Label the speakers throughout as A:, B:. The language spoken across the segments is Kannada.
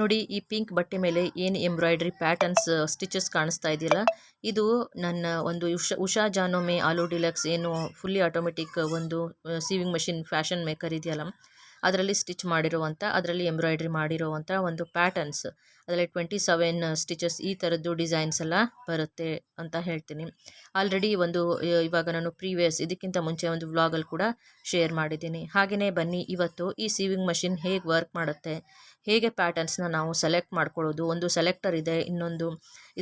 A: ನೋಡಿ, ಈ ಪಿಂಕ್ ಬಟ್ಟೆ ಮೇಲೆ ಏನು ಎಂಬ್ರಾಯ್ಡ್ರಿ ಪ್ಯಾಟರ್ನ್ಸ್ ಸ್ಟಿಚಸ್ ಕಾಣಿಸ್ತಾ ಇದೆಯಲ್ಲ, ಇದು ನನ್ನ ಒಂದು Usha Usha Janome Allure deluxe ಏನು ಫುಲ್ಲಿ ಆಟೋಮೆಟಿಕ್ ಒಂದು ಸೀವಿಂಗ್ ಮಷಿನ್ ಫ್ಯಾಷನ್ ಮೇಕರ್ ಇದೆಯಲ್ಲ ಅದರಲ್ಲಿ ಸ್ಟಿಚ್ ಮಾಡಿರುವಂಥ, ಅದರಲ್ಲಿ ಎಂಬ್ರಾಯ್ಡ್ರಿ ಮಾಡಿರುವಂಥ ಒಂದು ಪ್ಯಾಟರ್ನ್ಸ್. ಅದರಲ್ಲಿ ಟ್ವೆಂಟಿ ಸೆವೆನ್ ಸ್ಟಿಚಸ್ ಈ ಥರದ್ದು ಡಿಸೈನ್ಸ್ ಎಲ್ಲ ಬರುತ್ತೆ ಅಂತ ಹೇಳ್ತೀನಿ. ಆಲ್ರೆಡಿ ಒಂದು ಇವಾಗ ನಾನು ಪ್ರೀವಿಯಸ್ ಇದಕ್ಕಿಂತ ಮುಂಚೆ ಒಂದು ವ್ಲಾಗಲ್ಲಿ ಕೂಡ ಶೇರ್ ಮಾಡಿದ್ದೀನಿ. ಹಾಗೆಯೇ ಬನ್ನಿ, ಇವತ್ತು ಈ ಸೀವಿಂಗ್ ಮಷಿನ್ ಹೇಗೆ ವರ್ಕ್ ಮಾಡುತ್ತೆ, ಹೇಗೆ ಪ್ಯಾಟರ್ನ್ಸ್ನ ನಾವು ಸೆಲೆಕ್ಟ್ ಮಾಡ್ಕೊಳ್ಳೋದು, ಒಂದು ಸೆಲೆಕ್ಟರ್ ಇದೆ, ಇನ್ನೊಂದು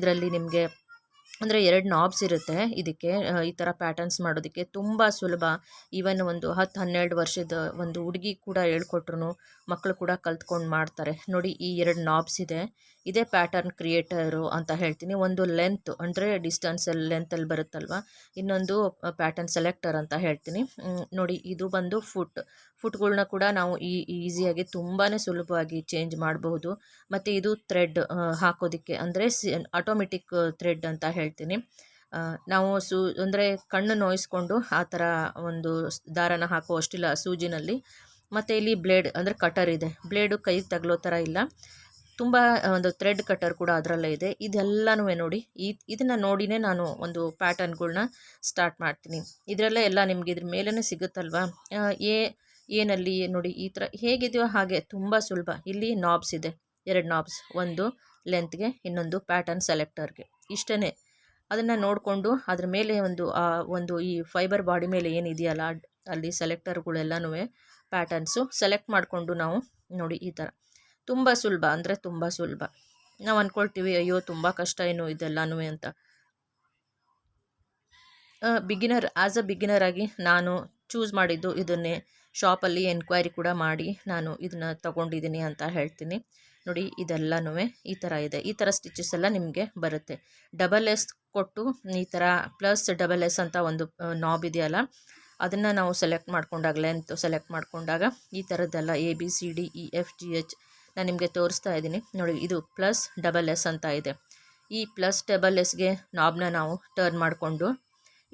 A: ಇದರಲ್ಲಿ ನಿಮಗೆ ಅಂದರೆ ಎರಡು ನಾಬ್ಸ್ ಇರುತ್ತೆ. ಇದಕ್ಕೆ ಈ ಥರ ಪ್ಯಾಟರ್ನ್ಸ್ ಮಾಡೋದಕ್ಕೆ ತುಂಬ ಸುಲಭ. ಈವನ್ ಒಂದು ಹತ್ತು, ಹನ್ನೆರಡು ವರ್ಷದ ಒಂದು ಹುಡುಗಿ ಕೂಡ ಹೇಳ್ಕೊಟ್ರು ಮಕ್ಕಳು ಕೂಡ ಕಲ್ತ್ಕೊಂಡು ಮಾಡ್ತಾರೆ. ನೋಡಿ, ಈ ಎರಡು ನಾಬ್ಸ್ ಇದೆ. ಇದೇ ಪ್ಯಾಟರ್ನ್ ಕ್ರಿಯೇಟರು ಅಂತ ಹೇಳ್ತೀನಿ. ಒಂದು ಲೆಂತ್ ಅಂದರೆ ಡಿಸ್ಟನ್ಸಲ್ಲಿ ಲೆಂತಲ್ಲಿ ಬರುತ್ತಲ್ವ? ಇನ್ನೊಂದು ಪ್ಯಾಟರ್ನ್ ಸೆಲೆಕ್ಟರ್ ಅಂತ ಹೇಳ್ತೀನಿ. ನೋಡಿ, ಇದು ಬಂದು ಫುಟ್ ಫುಟ್ಗಳ್ನ ಕೂಡ ನಾವು ಈ, ಈಸಿಯಾಗಿ ತುಂಬಾ ಸುಲಭವಾಗಿ ಚೇಂಜ್ ಮಾಡಬಹುದು. ಮತ್ತು ಇದು ಥ್ರೆಡ್ ಹಾಕೋದಕ್ಕೆ ಅಂದರೆ ಸಿ ಆಟೋಮೆಟಿಕ್ ಥ್ರೆಡ್ ಅಂತ ಹೇಳ್ತೀನಿ. ನಾವು ಸೂ, ಅಂದರೆ ಕಣ್ಣು ನೋಯಿಸ್ಕೊಂಡು ಆ ಥರ ಒಂದು ದಾರನ ಹಾಕೋ ಅಷ್ಟಿಲ್ಲ ಸೂಜಿನಲ್ಲಿ. ಮತ್ತು ಇಲ್ಲಿ ಬ್ಲೇಡ್ ಅಂದರೆ ಕಟರ್ ಇದೆ. ಬ್ಲೇಡು ಕೈ ತಗಲೋ ಥರ ಇಲ್ಲ. ತುಂಬ ಒಂದು ಥ್ರೆಡ್ ಕಟರ್ ಕೂಡ ಅದರಲ್ಲೇ ಇದೆ. ಇದೆಲ್ಲನೂ ನೋಡಿ, ಈ, ಇದನ್ನು ನೋಡಿನೇ ನಾನು ಒಂದು ಪ್ಯಾಟರ್ನ್ಗಳನ್ನ ಸ್ಟಾರ್ಟ್ ಮಾಡ್ತೀನಿ. ಇದರಲ್ಲೇ ಎಲ್ಲ ನಿಮಗೆ ಇದ್ರ ಮೇಲೇ ಸಿಗುತ್ತಲ್ವ? ಏ ಏನಲ್ಲಿ ನೋಡಿ, ಈ ಥರ ಹೇಗಿದೆಯೋ ಹಾಗೆ ತುಂಬ ಸುಲಭ. ಇಲ್ಲಿ ನಾಬ್ಸ್ ಇದೆ. ಎರಡು ನಾಬ್ಸ್ ಒಂದು ಲೆಂತ್ಗೆ ಇನ್ನೊಂದು ಪ್ಯಾಟರ್ನ್ ಸೆಲೆಕ್ಟರ್ಗೆ ಇಷ್ಟೇ ಅದನ್ನು ನೋಡಿಕೊಂಡು ಅದ್ರ ಮೇಲೆ ಒಂದು, ಆ, ಒಂದು ಈ ಫೈಬರ್ ಬಾಡಿ ಮೇಲೆ ಏನಿದೆಯಲ್ಲ ಅಲ್ಲಿ ಸೆಲೆಕ್ಟರ್ಗಳೆಲ್ಲನೂ ಪ್ಯಾಟರ್ನ್ಸು ಸೆಲೆಕ್ಟ್ ಮಾಡಿಕೊಂಡು ನಾವು ನೋಡಿ ಈ ಥರ. ತುಂಬ ಸುಲಭ ಅಂದರೆ ತುಂಬ ಸುಲಭ. ನಾವು ಅಂದ್ಕೊಳ್ತೀವಿ ಅಯ್ಯೋ, ತುಂಬ ಕಷ್ಟ ಏನು ಇದೆಲ್ಲನೂ ಅಂತ. ಬಿಗಿನರ್ ಆ್ಯಸ್ ಅ ಬಿಗಿನರ್ ಆಗಿ ನಾನು ಚೂಸ್ ಮಾಡಿದ್ದು ಇದನ್ನೇ ಶಾಪಲ್ಲಿ ಎನ್ಕ್ವೈರಿ ಕೂಡ ಮಾಡಿ ನಾನು ಇದನ್ನು ತಗೊಂಡಿದ್ದೀನಿ ಅಂತ ಹೇಳ್ತೀನಿ. ನೋಡಿ, ಇದೆಲ್ಲನೂ ಈ ಥರ ಇದೆ. ಈ ಥರ ಸ್ಟಿಚಸ್ ಎಲ್ಲ ನಿಮಗೆ ಬರುತ್ತೆ. ಡಬಲ್ ಎಸ್ ಕೊಟ್ಟು ಈ ಥರ ಪ್ಲಸ್ ಡಬಲ್ ಎಸ್ ಅಂತ ಒಂದು ನಾಬ್ ಇದೆಯಲ್ಲ, ಅದನ್ನು ನಾವು ಸೆಲೆಕ್ಟ್ ಮಾಡ್ಕೊಂಡಾಗ, ಲೆಂತ್ ಸೆಲೆಕ್ಟ್ ಮಾಡ್ಕೊಂಡಾಗ ಈ ಥರದ್ದೆಲ್ಲ A, B, C, D, E, F, G, H ನಾನು ನಿಮಗೆ ತೋರಿಸ್ತಾ ಇದ್ದೀನಿ. ನೋಡಿ, ಇದು ಪ್ಲಸ್ ಡಬಲ್ ಎಸ್ ಅಂತ ಇದೆ. ಈ ಪ್ಲಸ್ ಡಬಲ್ ಎಸ್ಗೆ ನಾಬ್ನ ನಾವು ಟರ್ನ್ ಮಾಡಿಕೊಂಡು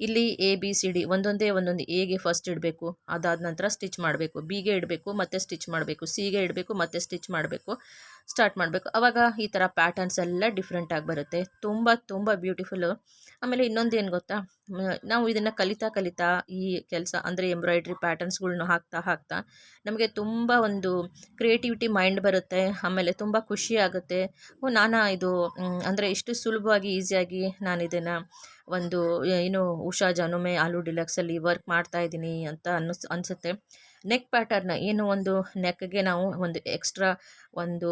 A: ಇಲ್ಲಿ ಎ ಬಿ ಸಿ ಡಿ ಒಂದೊಂದೇ ಒಂದೊಂದು ಎಗೆ ಫಸ್ಟ್ ಇಡಬೇಕು. ಅದಾದ ನಂತರ ಸ್ಟಿಚ್ ಮಾಡಬೇಕು ಬಿಗೆ ಇಡಬೇಕು, ಮತ್ತೆ ಸ್ಟಿಚ್ ಮಾಡಬೇಕು. ಸಿಗೆ ಇಡಬೇಕು, ಮತ್ತೆ ಸ್ಟಿಚ್ ಮಾಡಬೇಕು. ಸ್ಟಾರ್ಟ್ ಮಾಡಬೇಕು. ಆವಾಗ ಈ ಥರ ಪ್ಯಾಟರ್ನ್ಸ್ ಎಲ್ಲ ಡಿಫ್ರೆಂಟಾಗಿ ಬರುತ್ತೆ. ತುಂಬ ತುಂಬ ಬ್ಯೂಟಿಫುಲ್ಲು ಆಮೇಲೆ ಇನ್ನೊಂದು ಏನು ಗೊತ್ತಾ? ನಾವು ಇದನ್ನು ಕಲಿತಾ ಕಲಿತಾ ಈ ಕೆಲಸ ಅಂದರೆ ಎಂಬ್ರಾಯ್ಡ್ರಿ ಪ್ಯಾಟರ್ನ್ಸ್ಗಳ್ನ ಹಾಕ್ತಾ ಹಾಕ್ತಾ ನಮಗೆ ತುಂಬ ಒಂದು ಕ್ರಿಯೇಟಿವಿಟಿ ಮೈಂಡ್ ಬರುತ್ತೆ. ಆಮೇಲೆ ತುಂಬ ಖುಷಿ ಆಗುತ್ತೆ. ಓ, ನಾನಾ ಇದು ಅಂದರೆ ಇಷ್ಟು ಸುಲಭವಾಗಿ ಈಸಿಯಾಗಿ ನಾನು ಇದನ್ನು ಒಂದು, ಏನು ಉಷಾ ಜನುಮೆ, ಆಲೂ ಡಿಲಕ್ಸಲ್ಲಿ ವರ್ಕ್ ಮಾಡ್ತಾ ಇದ್ದೀನಿ ಅಂತ ಅನ್ನಿಸ್, ಅನಿಸುತ್ತೆ. ನೆಕ್ ಪ್ಯಾಟರ್ನ ಏನು ಒಂದು ನೆಕ್ಗೆ ನಾವು ಒಂದು ಎಕ್ಸ್ಟ್ರಾ ಒಂದು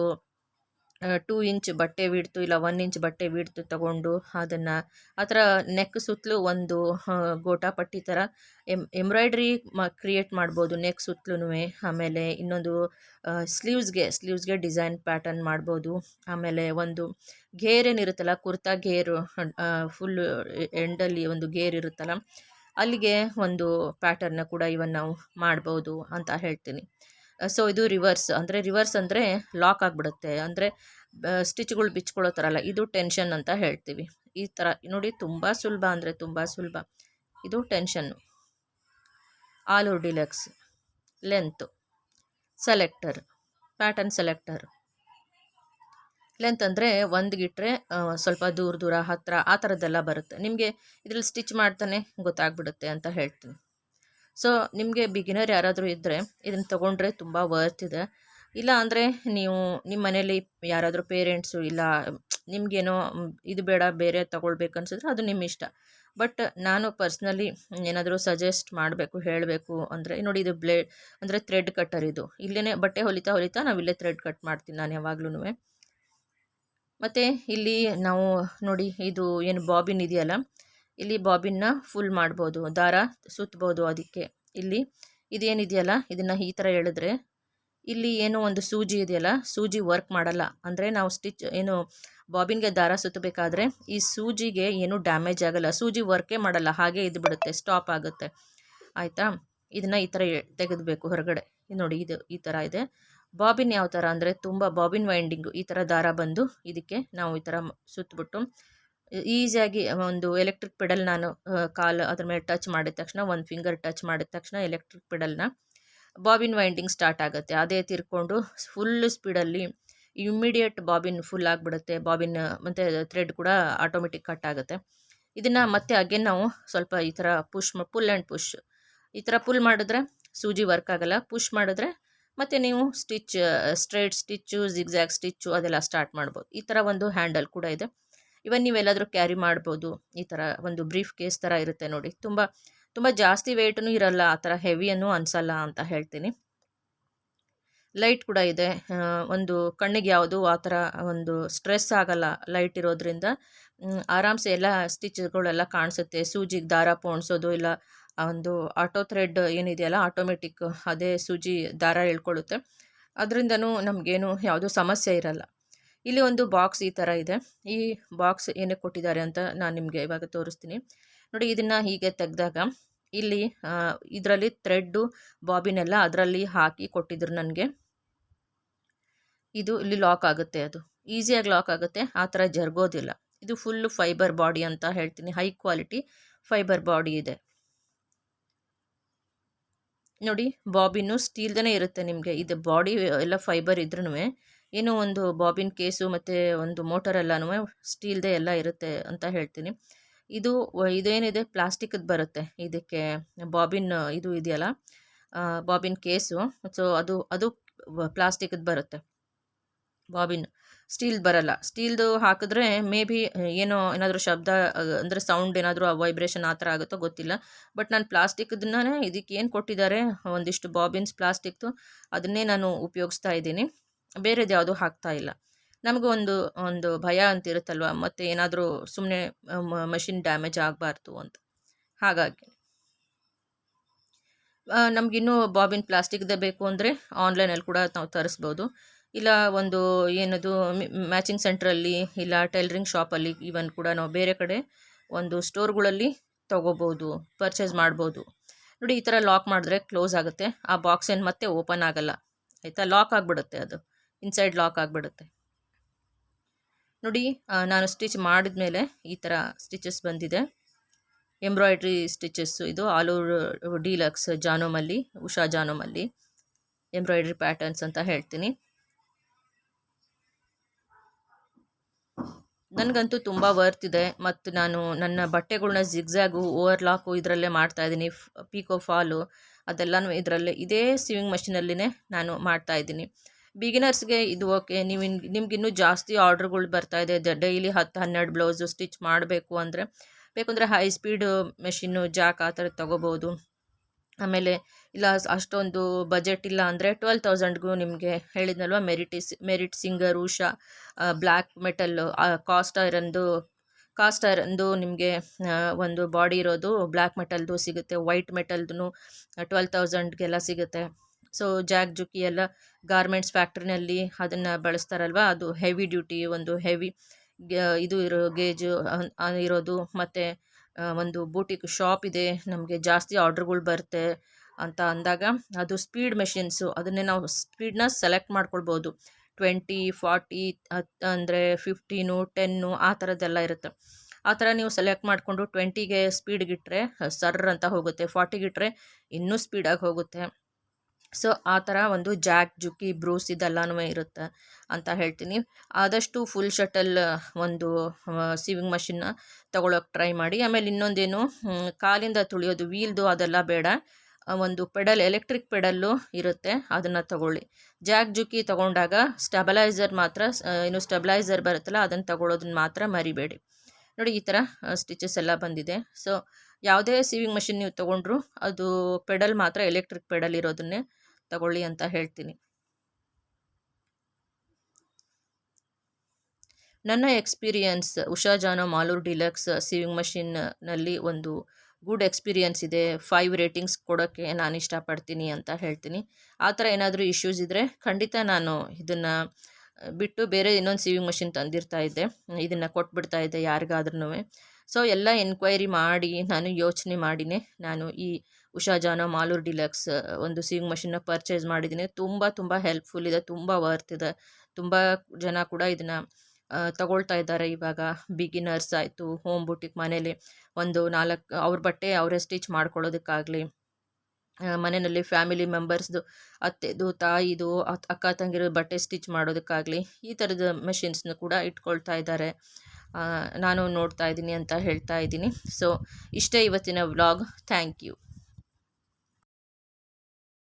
A: ಟೂ ಇಂಚ್ ಬಟ್ಟೆ ಬಿಡ್ತು ಇಲ್ಲ ಒನ್ ಇಂಚ್ ಬಟ್ಟೆ ಬಿಡ್ತು ತಗೊಂಡು ಅದನ್ನು ಆ ಥರ ನೆಕ್ ಸುತ್ತಲೂ ಒಂದು ಗೋಟಾಪಟ್ಟಿ ಗೋಟಾ ಪಟ್ಟಿ ಥರ ಎಂ ಎಂಬ್ರಾಯ್ಡ್ರಿ ಮ ಕ್ರಿಯೇಟ್ ಮಾಡ್ಬೋದು ನೆಕ್ ಸುತ್ತಲೂ ಆಮೇಲೆ ಇನ್ನೊಂದು ಸ್ಲೀವ್ಸ್ಗೆ ಸ್ಲೀವ್ಸ್ಗೆ ಡಿಸೈನ್ ಪ್ಯಾಟರ್ನ್ ಮಾಡ್ಬೋದು. ಆಮೇಲೆ ಒಂದು ಗೇರ್ ಏನಿರುತ್ತಲ್ಲ ಕುರ್ತಾ ಗೇರು ಫುಲ್ಲು ಎಂಡಲ್ಲಿ ಒಂದು ಗೇರ್ ಇರುತ್ತಲ್ಲ ಅಲ್ಲಿಗೆ ಒಂದು ಪ್ಯಾಟರ್ನ ಕೂಡ ಇವನ್ ನಾವು ಮಾಡ್ಬೋದು ಅಂತ ಹೇಳ್ತೀನಿ. ಸೊ ಇದು ರಿವರ್ಸ್ ಅಂದರೆ ರಿವರ್ಸ್ ಅಂದರೆ ಲಾಕ್ ಆಗಿಬಿಡುತ್ತೆ. ಅಂದರೆ ಸ್ಟಿಚ್ಗಳು ಬಿಚ್ಕೊಳ್ಳೋ ಥರ ಅಲ್ಲ, ಇದು ಟೆನ್ಷನ್ ಅಂತ ಹೇಳ್ತೀವಿ. ಈ ಥರ, ನೋಡಿ ತುಂಬ ಸುಲಭ ಅಂದರೆ ತುಂಬ ಸುಲಭ. ಇದು ಟೆನ್ಷನ್ನು Allure deluxe length selector pattern selector length ಅಂದರೆ ಒಂದ್ಗಿಟ್ರೆ ಆ, ಸ್ವಲ್ಪ ದೂರ ದೂರ ಹತ್ತಿರ ಆ ಥರದ್ದೆಲ್ಲ ಬರುತ್ತೆ. ನಿಮಗೆ ಇದ್ರಲ್ಲಿ ಸ್ಟಿಚ್ ಮಾಡ್ತಾನೆ ಗೊತ್ತಾಗ್ಬಿಡುತ್ತೆ ಅಂತ ಹೇಳ್ತೀನಿ. ಸೊ ನಿಮಗೆ ಬಿಗಿನರ್ ಯಾರಾದರೂ ಇದ್ದರೆ ಇದನ್ನು ತೊಗೊಂಡ್ರೆ ತುಂಬ ವರ್ತ್ ಇದೆ. ಇಲ್ಲ ಅಂದರೆ ನೀವು ನಿಮ್ಮ ಮನೇಲಿ ಯಾರಾದರೂ ಪೇರೆಂಟ್ಸು ಇಲ್ಲ ನಿಮಗೇನೋ ಇದು ಬೇಡ ಬೇರೆ ತೊಗೊಳ್ಬೇಕು ಅನ್ಸಿದ್ರೆ ಅದು ನಿಮ್ಮ ಇಷ್ಟ. ಬಟ್ ನಾನು ಪರ್ಸ್ನಲಿ ಏನಾದರೂ ಸಜೆಸ್ಟ್ ಮಾಡಬೇಕು ಹೇಳಬೇಕು ಅಂದರೆ ನೋಡಿ ಇದು ಬ್ಲೇಡ್ ಅಂದರೆ ಥ್ರೆಡ್ ಕಟ್ಟರ್ ಇದು. ಇಲ್ಲೇ ಬಟ್ಟೆ ಹೊಲಿತಾ ಹೊಲಿತಾ ನಾವು ಇಲ್ಲೇ ಥ್ರೆಡ್ ಕಟ್ ಮಾಡ್ತೀನಿ ನಾನು ಯಾವಾಗ್ಲೂ ಮತ್ತು ಇಲ್ಲಿ ನಾವು ನೋಡಿ, ಇದು ಏನು ಬಾಬಿನ್ ಇದೆಯಲ್ಲ? ಇಲ್ಲಿ ಬಾಬಿನ್ನ ಫುಲ್ ಮಾಡ್ಬೋದು, ದಾರ ಸುತ್ತಬೋದು ಅದಕ್ಕೆ. ಇಲ್ಲಿ ಇದೇನಿದೆಯಲ್ಲ? ಇದನ್ನು ಈ ಥರ ಹೇಳಿದ್ರೆ ಇಲ್ಲಿ ಏನು ಒಂದು ಸೂಜಿ ಇದೆಯಲ್ಲ, ಸೂಜಿ ವರ್ಕ್ ಮಾಡಲ್ಲ. ಅಂದರೆ ನಾವು ಸ್ಟಿಚ್ ಏನು ಬಾಬಿನ್ಗೆ ದಾರ ಸುತ್ತಬೇಕಾದ್ರೆ ಈ ಸೂಜಿಗೆ ಏನು ಡ್ಯಾಮೇಜ್ ಆಗಲ್ಲ. ಸೂಜಿ ವರ್ಕೇ ಮಾಡಲ್ಲ, ಹಾಗೆ ಇದು ಬಿಡುತ್ತೆ ಸ್ಟಾಪ್ ಆಗುತ್ತೆ. ಆಯಿತಾ? ಇದನ್ನು ಈ ಥರ ತೆಗೆದಬೇಕು ಹೊರಗಡೆ. ನೋಡಿ, ಇದು ಈ ಥರ ಇದೆ. ಬಾಬಿನ್ ಯಾವ ಥರ ಅಂದರೆ ತುಂಬ ಬಾಬಿನ್ ವೈಂಡಿಂಗು ಈ ಥರ ದಾರ ಬಂದು ಇದಕ್ಕೆ ನಾವು ಈ ಥರ ಸುತ್ತಬಿಟ್ಟು ಈಸಿಯಾಗಿ ಒಂದು ಎಲೆಕ್ಟ್ರಿಕ್ ಪೆಡಲ್ ನಾನು ಕಾಲು ಅದ್ರ ಮೇಲೆ ಟಚ್ ಮಾಡಿದ ತಕ್ಷಣ, ಒಂದು ಫಿಂಗರ್ ಟಚ್ ಮಾಡಿದ ತಕ್ಷಣ ಎಲೆಕ್ಟ್ರಿಕ್ ಪೆಡಲ್ನ ಬಾಬಿನ್ ವೈಂಡಿಂಗ್ ಸ್ಟಾರ್ಟ್ ಆಗುತ್ತೆ. ಅದೇ ತಿರ್ಕೊಂಡು ಫುಲ್ ಸ್ಪೀಡಲ್ಲಿ ಇಮ್ಮಿಡಿಯೇಟ್ ಬಾಬಿನ್ ಫುಲ್ ಆಗಿಬಿಡುತ್ತೆ. ಬಾಬಿನ್, ಮತ್ತು ಥ್ರೆಡ್ ಕೂಡ ಆಟೋಮೆಟಿಕ್ ಕಟ್ ಆಗುತ್ತೆ. ಇದನ್ನು ಮತ್ತೆ ಅಗೇನ್ ನಾವು ಸ್ವಲ್ಪ ಈ ಥರ ಪುಷ್ ಪುಲ್ ಆ್ಯಂಡ್ ಪುಷ್ ಈ ಥರ ಪುಲ್ ಮಾಡಿದ್ರೆ ಸೂಜಿ ವರ್ಕ್ ಆಗಲ್ಲ. ಪುಷ್ ಮಾಡಿದ್ರೆ ಮತ್ತು ನೀವು stitch straight stitch zigzag stitch ಅದೆಲ್ಲ ಸ್ಟಾರ್ಟ್ ಮಾಡ್ಬೋದು. ಈ ಥರ ಒಂದು ಹ್ಯಾಂಡಲ್ ಕೂಡ ಇದೆ. ಇವನ್ ನೀವೆಲ್ಲಾದರೂ ಕ್ಯಾರಿ ಮಾಡ್ಬೋದು. ಈ ಥರ ಒಂದು ಬ್ರೀಫ್ ಕೇಸ್ ಥರ ಇರುತ್ತೆ ನೋಡಿ. ತುಂಬ ತುಂಬ ಜಾಸ್ತಿ ವೆಯ್ಟೂ ಇರಲ್ಲ. ಆ ಥರ ಹೆವಿಯನ್ನು ಅನಿಸಲ್ಲ ಅಂತ ಹೇಳ್ತೀನಿ. ಲೈಟ್ ಕೂಡ ಇದೆ. ಒಂದು ಕಣ್ಣಿಗೆ ಯಾವುದು ಆ ಥರ ಒಂದು ಸ್ಟ್ರೆಸ್ ಆಗಲ್ಲ. ಲೈಟ್ ಇರೋದ್ರಿಂದ ಆರಾಮ್ಸೆ ಎಲ್ಲ ಸ್ಟಿಚ್ಗಳೆಲ್ಲ ಕಾಣಿಸುತ್ತೆ. ಸೂಜಿಗೆ ದಾರ ಪೋಣಿಸೋದು ಇಲ್ಲ ಒಂದು ಆಟೋ ಥ್ರೆಡ್ ಏನಿದೆಯಲ್ಲ, ಆಟೋಮೆಟಿಕ್ ಅದೇ ಸೂಜಿ ದಾರ ಹೇಳ್ಕೊಳ್ಳುತ್ತೆ. ಅದರಿಂದನೂ ನಮಗೇನು ಯಾವುದೂ ಸಮಸ್ಯೆ ಇರಲ್ಲ. ಇಲ್ಲಿ ಒಂದು ಬಾಕ್ಸ್ ಈ ಥರ ಇದೆ. ಈ ಬಾಕ್ಸ್ ಏನಕ್ಕೆ ಕೊಟ್ಟಿದ್ದಾರೆ ಅಂತ ನಾನು ನಿಮಗೆ ಇವಾಗ ತೋರಿಸ್ತೀನಿ. ನೋಡಿ, ಇದನ್ನು ಹೀಗೆ ತೆಗೆದಾಗ ಇಲ್ಲಿ ಇದರಲ್ಲಿ ಥ್ರೆಡ್ಡು ಬಾಬಿನೆಲ್ಲ ಅದರಲ್ಲಿ ಹಾಕಿ ಕೊಟ್ಟಿದ್ರು ನನಗೆ. ಇದು ಇಲ್ಲಿ ಲಾಕ್ ಆಗುತ್ತೆ ಅದು. ಈಸಿಯಾಗಿ ಲಾಕ್ ಆಗುತ್ತೆ, ಆ ಥರ ಜರುಗೋದಿಲ್ಲ. ಇದು ಫುಲ್ಲು ಫೈಬರ್ ಬಾಡಿ ಅಂತ ಹೇಳ್ತೀನಿ. ಹೈ ಕ್ವಾಲಿಟಿ ಫೈಬರ್ ಬಾಡಿ ಇದೆ. ನೋಡಿ, ಬಾಬಿನು ಸ್ಟೀಲ್ದೇ ಇರುತ್ತೆ ನಿಮಗೆ. ಇದು ಬಾಡಿ, ಎಲ್ಲ ಫೈಬರ್ ಇದ್ರೂ ಏನೋ ಒಂದು ಬಾಬಿನ್ ಕೇಸು ಮತ್ತು ಒಂದು ಮೋಟರ್ ಎಲ್ಲನೂ ಸ್ಟೀಲ್ದೇ ಎಲ್ಲ ಇರುತ್ತೆ ಅಂತ ಹೇಳ್ತೀನಿ. ಇದು ಇದೇನಿದೆ? ಪ್ಲಾಸ್ಟಿಕದ್ದು ಬರುತ್ತೆ. ಇದಕ್ಕೆ ಬಾಬಿನ್, ಇದು ಇದೆಯಲ್ಲ? Bobbin case. ಸೊ, ಅದು ಅದು ಪ್ಲಾಸ್ಟಿಕ್ಕದು ಬರುತ್ತೆ. ಬಾಬಿನ್. ಸ್ಟೀಲ್ ಬರಲ್ಲ. ಸ್ಟೀಲ್ದು ಹಾಕಿದ್ರೆ ಮೇ ಬಿ ಏನೋ ಏನಾದರೂ ಶಬ್ದ ಅಂದರೆ ಸೌಂಡ್ ಏನಾದರೂ ವೈಬ್ರೇಷನ್ ಆ ಥರ ಆಗುತ್ತೋ ಗೊತ್ತಿಲ್ಲ. ಬಟ್ ನಾನು ಪ್ಲಾಸ್ಟಿಕ್ದನ್ನೇ ಇದಕ್ಕೆ ಏನು ಕೊಟ್ಟಿದ್ದಾರೆ? ಒಂದಿಷ್ಟು ಬಾಬಿನ್ಸ್ ಪ್ಲಾಸ್ಟಿಕ್ದು. ಅದನ್ನೇ ನಾನು ಉಪಯೋಗಿಸ್ತಾ ಇದ್ದೀನಿ. ಬೇರೆದು ಯಾವುದೂ ಹಾಕ್ತಾ ಇಲ್ಲ. ನಮಗೂ ಒಂದು ಒಂದು ಭಯ ಅಂತ ಇರುತ್ತಲ್ವ ಮತ್ತು ಏನಾದರೂ ಸುಮ್ಮನೆ ಮಷಿನ್ ಡ್ಯಾಮೇಜ್ ಆಗಬಾರ್ದು ಅಂತ. ಹಾಗಾಗಿ. ನಮಗಿನ್ನೂ ಬಾಬಿನ್ ಪ್ಲಾಸ್ಟಿಕ್ದೇ ಬೇಕು ಅಂದರೆ ಆನ್ಲೈನಲ್ಲಿ ಕೂಡ ನಾವು ತರಿಸ್ಬೋದು. ಇಲ್ಲ ಒಂದು ಏನದು ಮ್ಯಾಚಿಂಗ್ ಸೆಂಟ್ರಲ್ಲಿ ಇಲ್ಲ ಟೈಲರಿಂಗ್ ಶಾಪಲ್ಲಿ ಈವನ್ ಕೂಡ ನಾವು ಬೇರೆ ಕಡೆ ಒಂದು ಸ್ಟೋರ್ಗಳಲ್ಲಿ ತೊಗೋಬೋದು ಪರ್ಚೇಸ್ ಮಾಡ್ಬೋದು. ನೋಡಿ ಈ ಥರ ಲಾಕ್ ಮಾಡಿದ್ರೆ ಕ್ಲೋಸ್ ಆಗುತ್ತೆ. ಆ ಬಾಕ್ಸ್ ಏನು ಮತ್ತೆ ಓಪನ್ ಆಗಲ್ಲ. ಆಯಿತಾ? ಲಾಕ್ ಆಗಿಬಿಡುತ್ತೆ ಅದು. ಇನ್ಸೈಡ್ ಲಾಕ್ ಆಗಿಬಿಡುತ್ತೆ. ನೋಡಿ ನಾನು ಸ್ಟಿಚ್ ಮಾಡಿದ ಮೇಲೆ ಈ ಥರ ಸ್ಟಿಚಸ್ ಬಂದಿದೆ. ಎಂಬ್ರಾಯ್ಡ್ರಿ ಸ್ಟಿಚಸ್ಸು ಇದು ಆಲ್ ಡೀಲಕ್ಸ್ ಜಾನೋಮಲ್ಲಿ ಉಷಾ ಜಾನೋಮಲ್ಲಿ ಎಂಬ್ರಾಯ್ಡ್ರಿ ಪ್ಯಾಟರ್ನ್ಸ್ ಅಂತ ಹೇಳ್ತೀನಿ. ನನಗಂತೂ ತುಂಬ ವರ್ತ್ ಇದೆ. ಮತ್ತು ನಾನು ನನ್ನ ಬಟ್ಟೆಗಳನ್ನ ಜಿಗ್ಝ್ಯಾಗು ಓವರ್ ಲಾಕು ಇದರಲ್ಲೇ ಮಾಡ್ತಾಯಿದ್ದೀನಿ ಪೀಕೋ ಫಾಲು ಅದೆಲ್ಲನೂ ಇದರಲ್ಲೇ ಇದೇ ಸಿವಿಂಗ್ ಮಷಿನಲ್ಲಿನೇ ನಾನು ಮಾಡ್ತಾ ಇದ್ದೀನಿ. ಬಿಗಿನರ್ಸ್ಗೆ ಇದು ಓಕೆ ನೀವು ನಿಮ್ಗಿನ್ನೂ ಜಾಸ್ತಿ ಆರ್ಡ್ರ್ಗಳು ಬರ್ತಾ ಇದೆ. ಡೈಲಿ ಹತ್ತು, ಹನ್ನೆರಡು ಬ್ಲೌಸು ಸ್ಟಿಚ್ ಮಾಡಬೇಕು ಅಂದರೆ, ಬೇಕಂದರೆ ಹೈ ಸ್ಪೀಡ್ ಮೆಷಿನ್ನು ಜಾಕ್ ಆ ಥರ ತೊಗೋಬೋದು. ಆಮೇಲೆ ಇಲ್ಲ ಅಷ್ಟೊಂದು ಬಜೆಟ್ ಇಲ್ಲ ಅಂದರೆ ಟ್ವೆಲ್ ತೌಸಂಡ್ಗೂ ನಿಮಗೆ ಹೇಳಿದ್ನಲ್ವ? ಮೆರಿಟಿಸ್ Merritt Singer Usha black metal cast ಐರನ್ದು cast ಐರನ್ದು ನಿಮಗೆ ಒಂದು ಬಾಡಿ ಇರೋದು ಬ್ಲ್ಯಾಕ್ ಮೆಟಲ್ದು ಸಿಗುತ್ತೆ. ವೈಟ್ ಮೆಟಲ್ದು ಟ್ವೆಲ್ ತೌಸಂಡ್ಗೆಲ್ಲ ಸಿಗುತ್ತೆ. ಸೊ ಜಾಕ್ ಜುಕಿ ಎಲ್ಲ ಗಾರ್ಮೆಂಟ್ಸ್ ಫ್ಯಾಕ್ಟ್ರಿನಲ್ಲಿ ಅದನ್ನು ಬಳಸ್ತಾರಲ್ವ? ಅದು ಹೆವಿ ಡ್ಯೂಟಿ ಒಂದು ಹೆವಿ ಇದು ಇರೋ ಗೇಜು ಇರೋದು. ಮತ್ತು ಒಂದು ಬೂಟಿಕ್ ಶಾಪ್ ಇದೆ. ನಮಗೆ ಜಾಸ್ತಿ ಆರ್ಡ್ರ್ಗಳು ಬರುತ್ತೆ. ಅಂತ ಅಂದಾಗ ಅದು ಸ್ಪೀಡ್ ಮೆಷಿನ್ಸು ಅದನ್ನೇ ನಾವು ಸ್ಪೀಡ್ನ ಸೆಲೆಕ್ಟ್ ಮಾಡ್ಕೊಳ್ಬೋದು. ಟ್ವೆಂಟಿ ಫಾರ್ಟಿ ಹತ್ತು ಅಂದರೆ ಫಿಫ್ಟೀನು ಟೆನ್ನು ಆ ಥರದ್ದೆಲ್ಲ ಇರುತ್ತೆ. ಆ ಥರ ನೀವು ಸೆಲೆಕ್ಟ್ ಮಾಡಿಕೊಂಡು ಟ್ವೆಂಟಿಗೆ ಸ್ಪೀಡ್ಗಿಟ್ರೆ ಸರ್ ಅಂತ ಹೋಗುತ್ತೆ ಫಾರ್ಟಿಗಿಟ್ರೆ ಇನ್ನೂ ಸ್ಪೀಡಾಗಿ ಹೋಗುತ್ತೆ. ಸೊ ಆ ಥರ ಒಂದು ಜಾಕ್ ಜುಕ್ಕಿ ಬ್ರೂಸ್ ಇದೆಲ್ಲನೂ ಇರುತ್ತೆ ಅಂತ ಹೇಳ್ತೀನಿ. ಆದಷ್ಟು ಫುಲ್ ಶಟಲ್ ಒಂದು ಸೀವಿಂಗ್ ಮಷಿನ್ನ ತೊಗೊಳಕ್ಕೆ ಟ್ರೈ ಮಾಡಿ. ಆಮೇಲೆ ಇನ್ನೊಂದೇನು ಕಾಲಿಂದ ತುಳಿಯೋದು ವೀಲ್ದು ಅದೆಲ್ಲ ಬೇಡ. ಒಂದು ಪೆಡಲ್, ಎಲೆಕ್ಟ್ರಿಕ್ ಪೆಡಲ್ಲು ಇರುತ್ತೆ, ಅದನ್ನು ತಗೊಳ್ಳಿ. ಜಾಕ್ ಜುಕ್ಕಿ ತಗೊಂಡಾಗ ಸ್ಟೆಬಲೈಸರ್ ಮಾತ್ರ ಏನು ಸ್ಟೆಬಲೈಸರ್ ಬರುತ್ತಲ್ಲ, ಅದನ್ನು ತಗೊಳ್ಳೋದನ್ನ ಮಾತ್ರ ಮರಿಬೇಡಿ. ನೋಡಿ, ಈ ಥರ ಸ್ಟಿಚಸ್ ಎಲ್ಲ ಬಂದಿದೆ. ಸೊ, ಯಾವುದೇ ಸೀವಿಂಗ್ ಮಷಿನ್ ನೀವು ತೊಗೊಂಡ್ರು, ಅದು ಪೆಡಲ್ ಮಾತ್ರ, ಎಲೆಕ್ಟ್ರಿಕ್ ಪೆಡಲ್ ಇರೋದನ್ನೇ ತಗೊಳ್ಳಿ ಅಂತ ಹೇಳ್ತೀನಿ. ನನ್ನ experience Usha Janome Allure deluxe sewing ಮಷಿನ್ನಲ್ಲಿ ಒಂದು ಗುಡ್ ಎಕ್ಸ್ಪೀರಿಯನ್ಸ್ ಇದೆ, ಫೈವ್ ರೇಟಿಂಗ್ಸ್ ಕೊಡೋಕ್ಕೆ ನಾನು ಇಷ್ಟಪಡ್ತೀನಿ ಅಂತ ಹೇಳ್ತೀನಿ. ಆ ಥರ ಏನಾದರೂ ಇಶ್ಯೂಸ್ ಇದ್ದರೆ ಖಂಡಿತ ನಾನು ಇದನ್ನು ಬಿಟ್ಟು ಬೇರೆ ಇನ್ನೊಂದು ಸಿವಿಂಗ್ ಮಷಿನ್ ತಂದಿರ್ತಾ ಇದ್ದೆ. ಇದನ್ನು ಕೊಟ್ಬಿಡ್ತಾ ಇದ್ದೆ ಯಾರಿಗಾದ್ರೂ ಸೊ, ಎಲ್ಲ ಎನ್ಕ್ವೈರಿ ಮಾಡಿ, ನಾನು ಯೋಚನೆ ಮಾಡಿನೇ, ನಾನು ಈ ಉಷಾ ಜಾನೋ ಮಾಲೂರ್ ಡಿಲಕ್ಸ್ ಒಂದು ಸಿವಿಂಗ್ ಮಷಿನ್ನ ಪರ್ಚೇಸ್ ಮಾಡಿದ್ದೀನಿ. ತುಂಬ ತುಂಬ ಹೆಲ್ಪ್ಫುಲ್ ಇದೆ, ತುಂಬ ವರ್ತ್ ಇದೆ. ತುಂಬ ಜನ ಕೂಡ ಇದನ್ನು ತಗೊಳ್ತಾ ಇದ್ದಾರೆ. ಇವಾಗ ಬಿಗಿನರ್ಸ್ ಆಯಿತು. ಹೋಮ್ ಬುಟಿಕ್ ಮನೇಲಿ ಒಂದು ನಾಲ್ಕು, ಅವ್ರ ಬಟ್ಟೆ ಅವರೇ ಸ್ಟಿಚ್ ಮಾಡ್ಕೊಳ್ಳೋದಕ್ಕಾಗಲಿ ಮನೆಯಲ್ಲಿ ಫ್ಯಾಮಿಲಿ ಮೆಂಬರ್ಸ್ದು ಅತ್ತೆದು, ತಾಯಿದು ಅಕ್ಕ ತಂಗಿರು ಬಟ್ಟೆ ಸ್ಟಿಚ್ ಮಾಡೋದಕ್ಕಾಗಲಿ ಈ ಥರದ ಮೆಷಿನ್ಸ್ನ ಕೂಡ ಇಟ್ಕೊಳ್ತಾ ಇದ್ದಾರೆ. ನಾನು ನೋಡ್ತಾ ಇದ್ದೀನಿ ಅಂತ ಹೇಳ್ತಾ ಇದ್ದೀನಿ. ಸೊ ಇಷ್ಟೇ ಇವತ್ತಿನ ವ್ಲಾಗ್ ಥ್ಯಾಂಕ್ ಯು